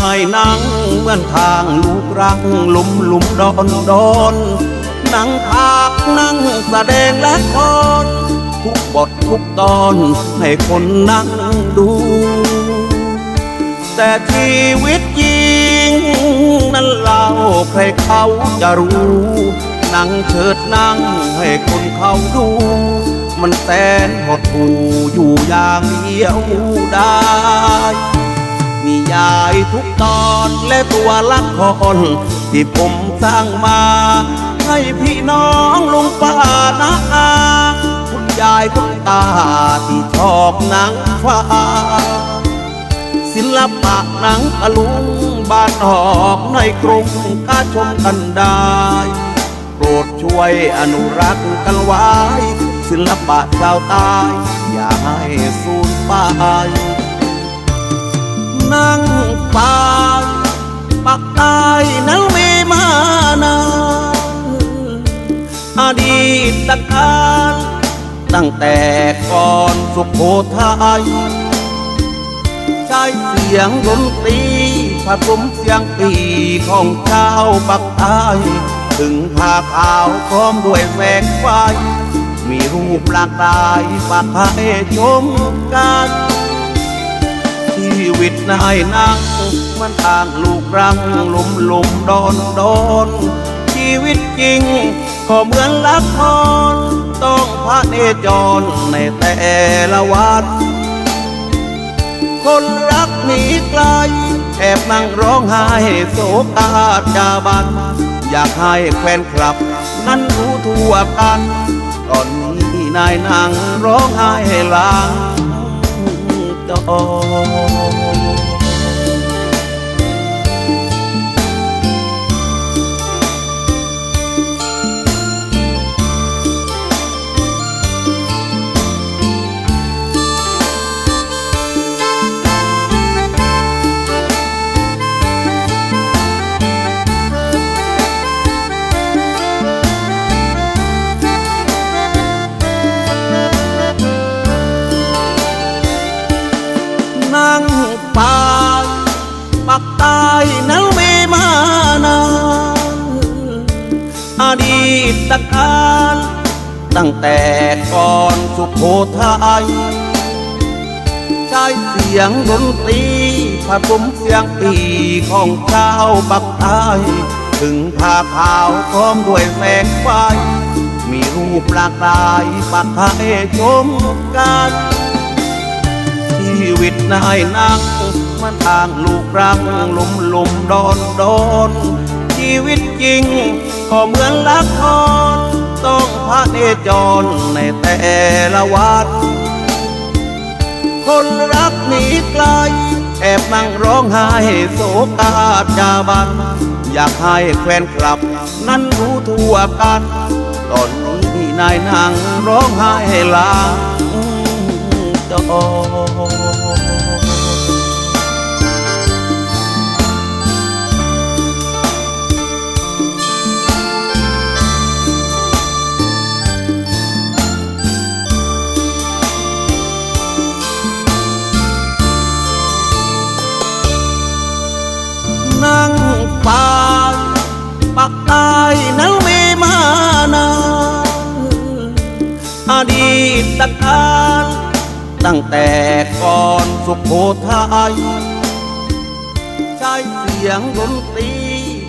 ายนั่งเหมือนทางลูกรังลุมลุมดอนดอนนั่งภาคนั่งแสดงและครทุกบททุกตอนให้คนนั่งดู แต่ชีวิตจริง นั้นเล่าใครเขาจะรู้นั่งเชิดนั่งให้คนเขาดู มันแสนหดหู่อยู่อย่างเดียวได้นิยาย ทุกตอนและตัวละครที่ผมสร้างมา ให้พี่น้องลุงป้านาอาคุณยายคุณตาที่ชอบหนังฟ้า ศิลปะหนังตะลุงบ้านนอกในกรุงกาชมกันได้โปรดช่วยอนุรักษ์กันไว้ ศิลปะชาวใต้อย่าให้สูญไปนัง ฟ้าปักใต้นั้นมีมานานอดีตการตั้งแต่ก่อนสุโขทัยใช้เสียงดนตรีผสมเสียงปีของชาวปักใต้ถึงผ้าขาวพร้อมด้วยแสงไฟมีรูปหลากหลายฝากให้ชมกันชีวิตนายนาง มันทางลูกรังหลุมหลุมดอนดอนชีวิตจริง ก็เหมือนละครต้องพระเนจรในแต่ละวันคนรักหนีไกล แอบนั่งร้องไห้โศกาจาบัน อยากให้แฟนคลับ นั้นรู้ทั่วกัน ตอนนี้นายนางร้องไห้ลางจอ ดีตการตั้งแต่ก่อนสุโขทัยใช้เสียงดนตรีผสมเสียงปีของชาวปักใต้ถึงผ้าขาวพร้อมด้วยแสงไฟมีรูปหลากหลายปักให้ชมกันชีวิตนายนางมันทางลูกรังหลุมหลุมดอนดอน ชีวิตจริง ก็เหมือนละครต้องพระเนจรในแต่ละวันคนรักหนีไกล แอบนั่งร้องไห้โศกาจาบัน อยากให้แฟนคลับ นั้นรู้ทั่วกัน ตอนนี้นายนางร้องไห้ลางจอ อายนั้นมีมานานอดีตการตั้งแต่ก่อนสุขโขทัยใช้เสียงดนตรี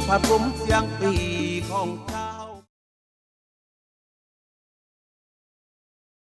ผสมเสียงปีของชา